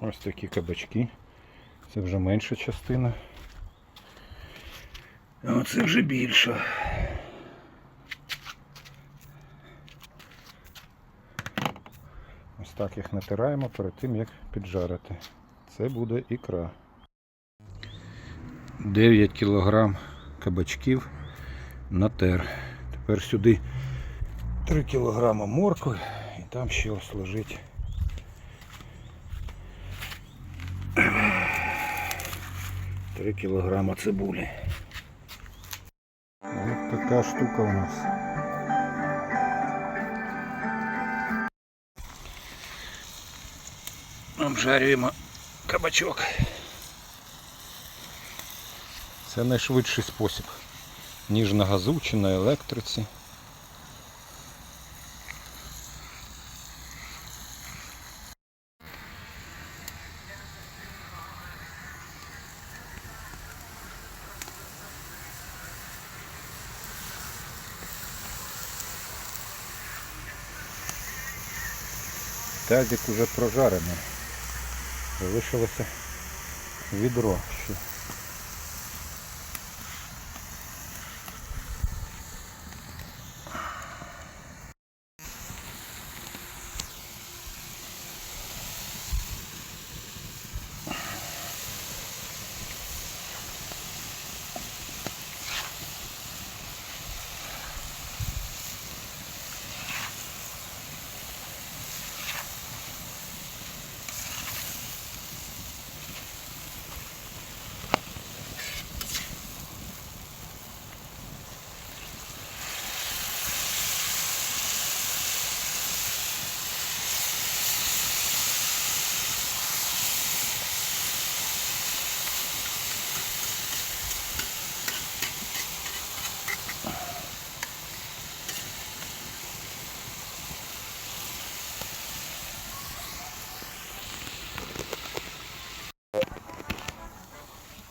Ось такі кабачки. Це вже менша частина. Оце вже більша. Ось так їх натираємо перед тим, як піджарити. Це буде ікра. 9 кг кабачків натер. Тепер сюди 3 кг моркви і там ще ось лежить. Три кілограма цибулі. Ось така штука у нас. Обжарюємо кабачок. Це найшвидший спосіб, ніж на газу чи на електриці. Тазик уже прожарений. Залишилося відро ще.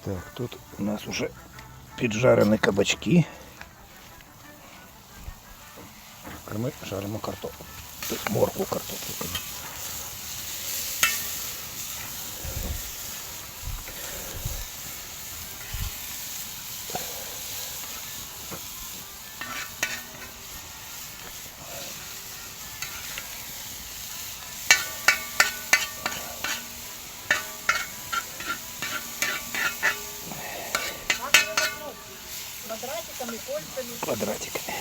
Так, тут у нас уже піджарені кабачки. А ми жаримо картоплю. Морку моркву картоплю. конечно. Квадратиками, кольцами, Квадратиками. Квадратиками.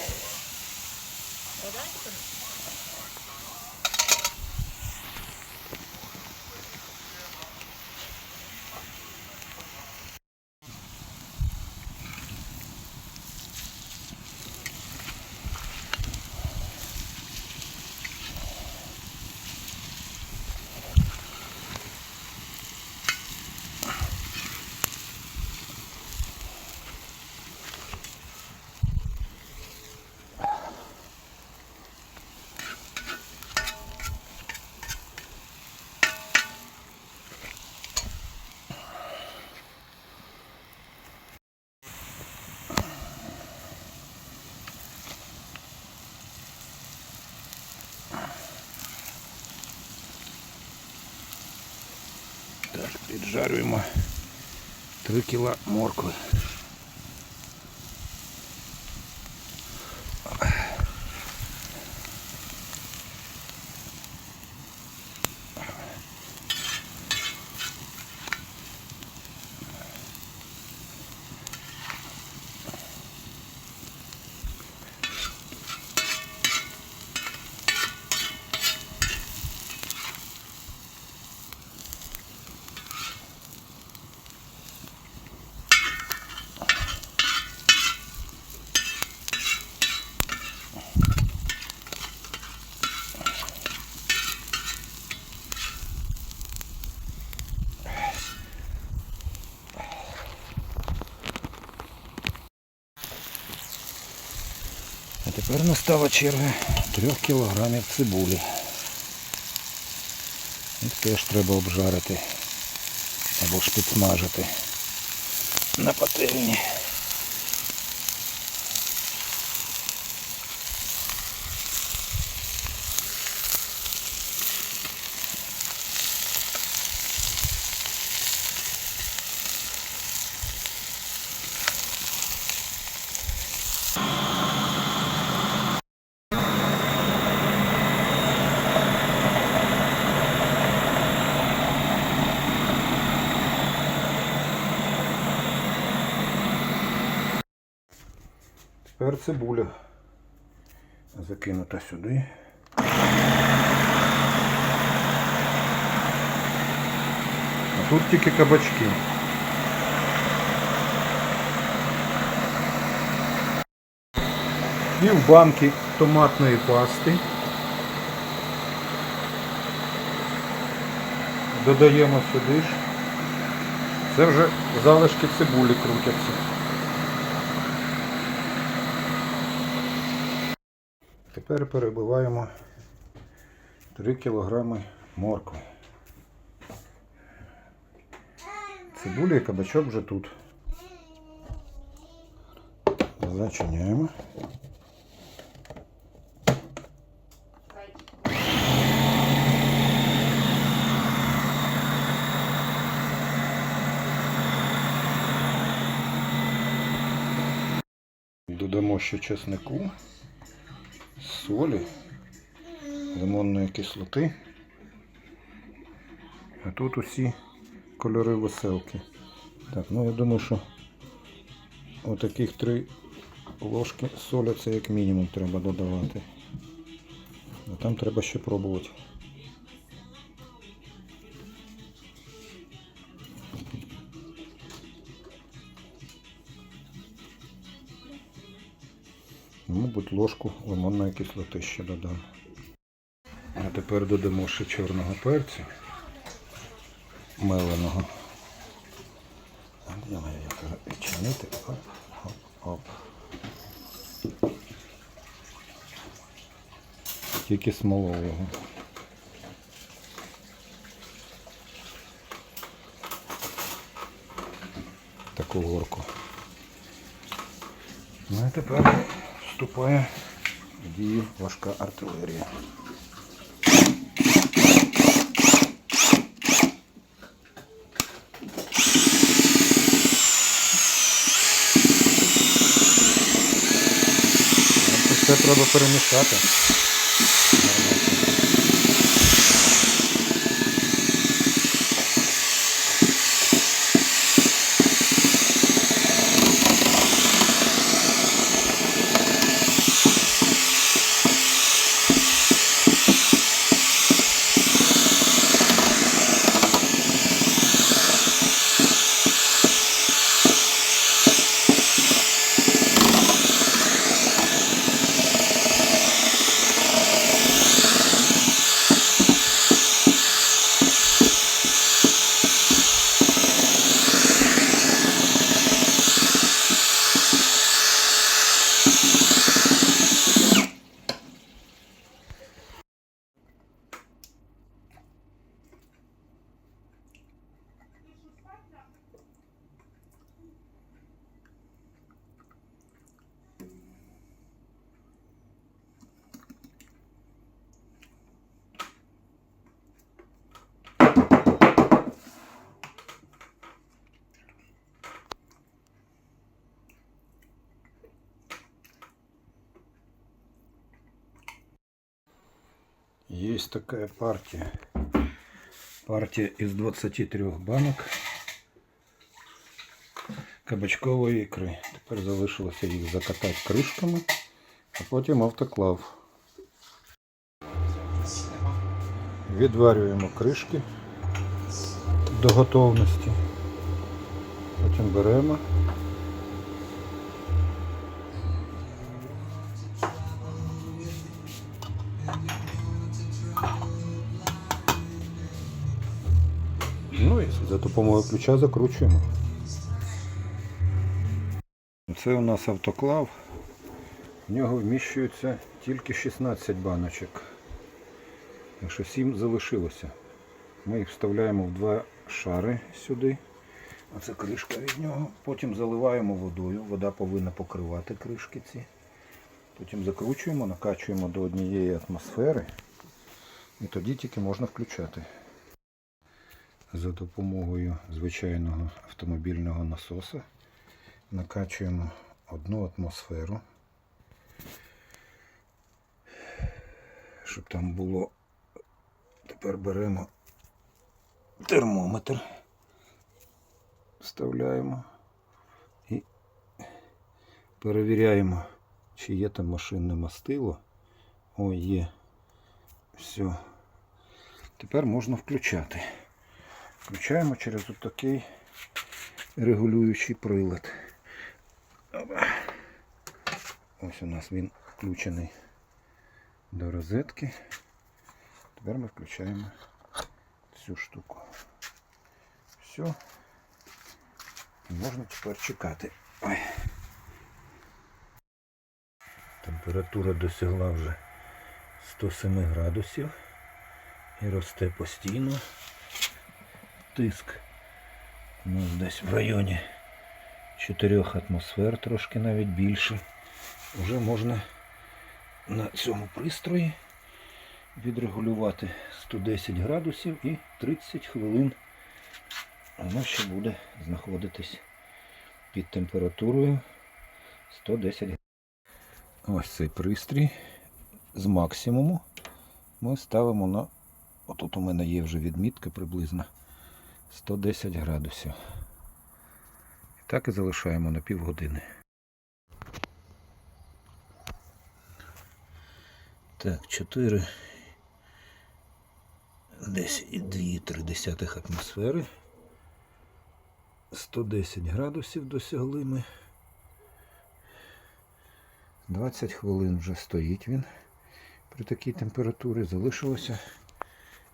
Так, піджарюємо 3 кіла моркви. Тепер настала черга 3 кілограмів цибулі. Їх теж треба обжарити або ж підсмажити на пательні. Тепер цибуля закинута сюди. А тут тільки кабачки. Пів банки томатної пасти. Додаємо сюди ж. Це вже залишки цибулі крутяться. Тепер перебиваємо 3 кг моркви. Цибуля і кабачок вже тут. Зачиняємо. Додамо ще чеснику, солі, лимонної кислоти. А тут усі кольори веселки. Так, ну я думаю, що отаких три ложки солі це як мінімум треба додавати. А там треба ще пробувати. Мабуть, ложку лимонної кислоти ще додам. А тепер додамо ще чорного перцю меленого. Де моя яка відчинити? Оп, оп, оп. Тільки смолов його. Таку горку. Ну а тепер вступає в дію важка артилерія. Це треба перемішати. Есть такая партия. Партия из 23 банок кабачкової ікри. Тепер залишилося їх закатати кришками, а потім автоклав. Відварюємо кришки до готовності. Потім беремо. Ну за допомогою ключа закручуємо. Це у нас автоклав. В нього вміщується тільки 16 баночок. Так що 7 залишилося. Ми їх вставляємо в два шари сюди. Оце кришка від нього. Потім заливаємо водою. Вода повинна покривати кришки ці. Потім закручуємо, накачуємо до однієї атмосфери. І тоді тільки можна включати. За допомогою звичайного автомобільного насоса накачуємо одну атмосферу, щоб там було. Тепер беремо термометр, вставляємо і перевіряємо чи є там машинне мастило. Ой, є. Все. Тепер можна включати. Включаємо через отакий регулюючий прилад. Ось у нас він включений до розетки. Тепер ми включаємо цю штуку. Все. Можна тепер чекати. Ой. Температура досягла вже 107 градусів і росте постійно. Тиск у нас десь в районі 4 атмосфер, трошки навіть більше. Уже можна на цьому пристрої відрегулювати 110 градусів і 30 хвилин воно ще буде знаходитись під температурою 110 градусів. Ось цей пристрій з максимуму ми ставимо на. Отут у мене є вже відмітка приблизно 110 градусів. І так і залишаємо на півгодини. Так, 4 десь і 2,3 атмосфери. 110 градусів досягли ми. 20 хвилин вже стоїть він при такій температурі. Залишилося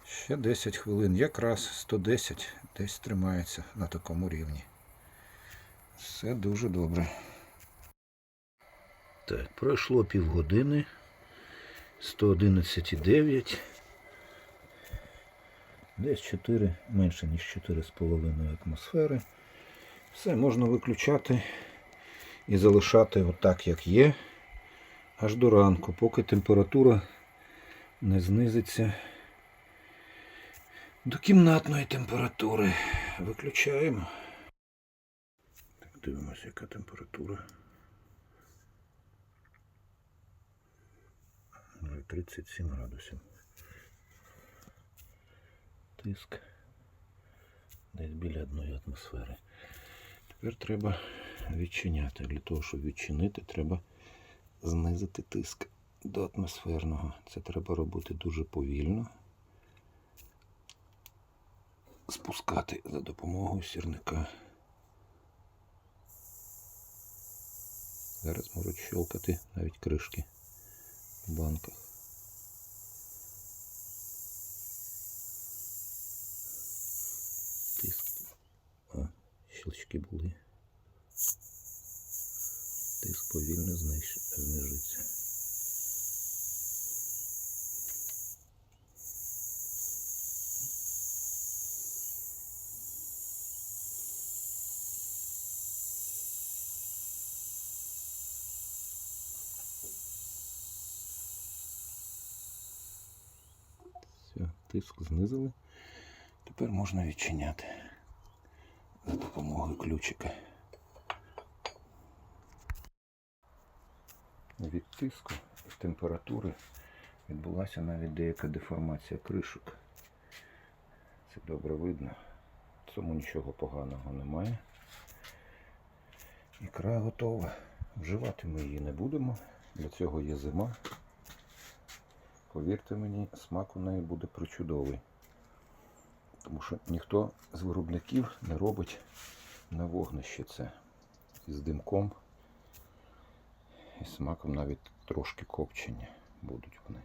ще 10 хвилин. Якраз 110 десь тримається на такому рівні. Все дуже добре. Так, пройшло півгодини. 111,9. Десь 4, менше ніж 4,5 атмосфери. Все можна виключати і залишати отак, як є, аж до ранку, поки температура не знизиться до кімнатної температури. Виключаємо. Так, дивимося, яка температура. Вже 37 градусів. Тиск десь біля одної атмосфери. Тепер треба відчиняти. Для того, щоб відчинити, треба знизити тиск до атмосферного. Це треба робити дуже повільно. Спускати за допомогою сірника. Зараз можуть щелкати навіть кришки в банках. Тиск. А, щелчки були. Тиск повільно зниж- тиск знизили. Тепер можна відчиняти за допомогою ключика. Від тиску і температури відбулася навіть деяка деформація кришок. Це добре видно. В цьому нічого поганого немає. Ікра готова. Вживати ми її не будемо. Для цього є зима. Повірте мені, смак у неї буде причудовий. Тому що ніхто з виробників не робить на вогнище це з димком і смаком навіть трошки копчення будуть вони.